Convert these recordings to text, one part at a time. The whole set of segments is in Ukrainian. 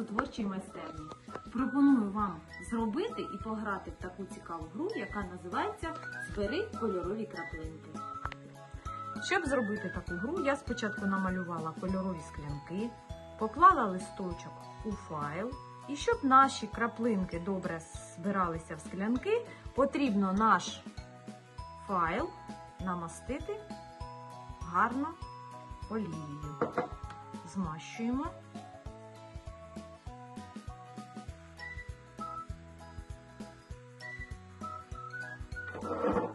образотворчій майстерні. Пропоную вам зробити і пограти в таку цікаву гру, яка називається Збери кольорові краплинки. Щоб зробити таку гру, я спочатку намалювала кольорові склянки, поклала листочок у файл. І щоб наші краплинки добре збиралися в склянки, потрібно наш файл намастити гарно олією. Змащуємо.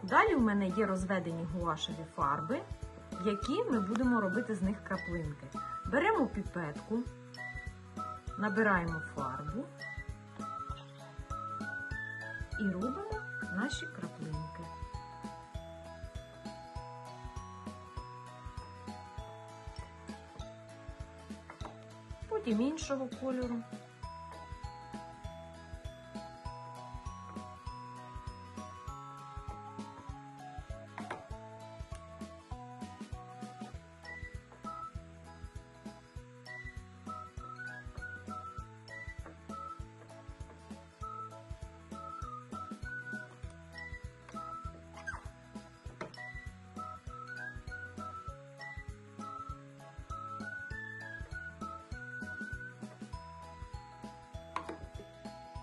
Далі в мене є розведені гуашеві фарби, які ми будемо робити з них краплинки. Беремо піпетку, набираємо фарбу і робимо наші краплинки. Потім іншого кольору.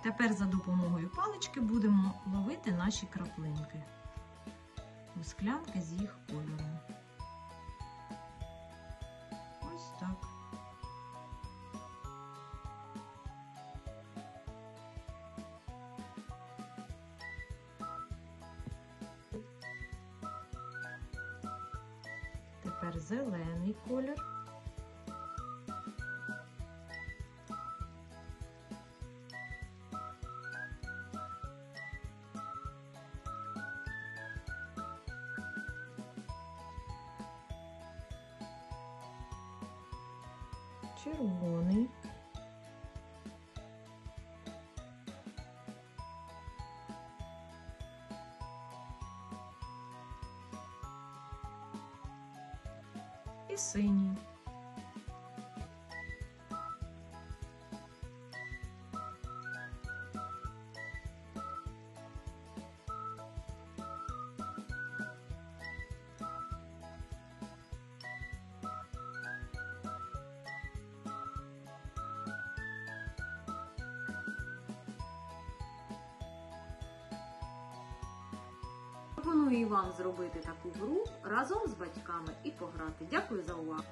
Тепер за допомогою палички будемо ловити наші краплинки у склянки з їх кольором. Ось так. Тепер зелений колір. Червоний. І синій. Пропоную і вам зробити таку гру разом з батьками і пограти. Дякую за увагу!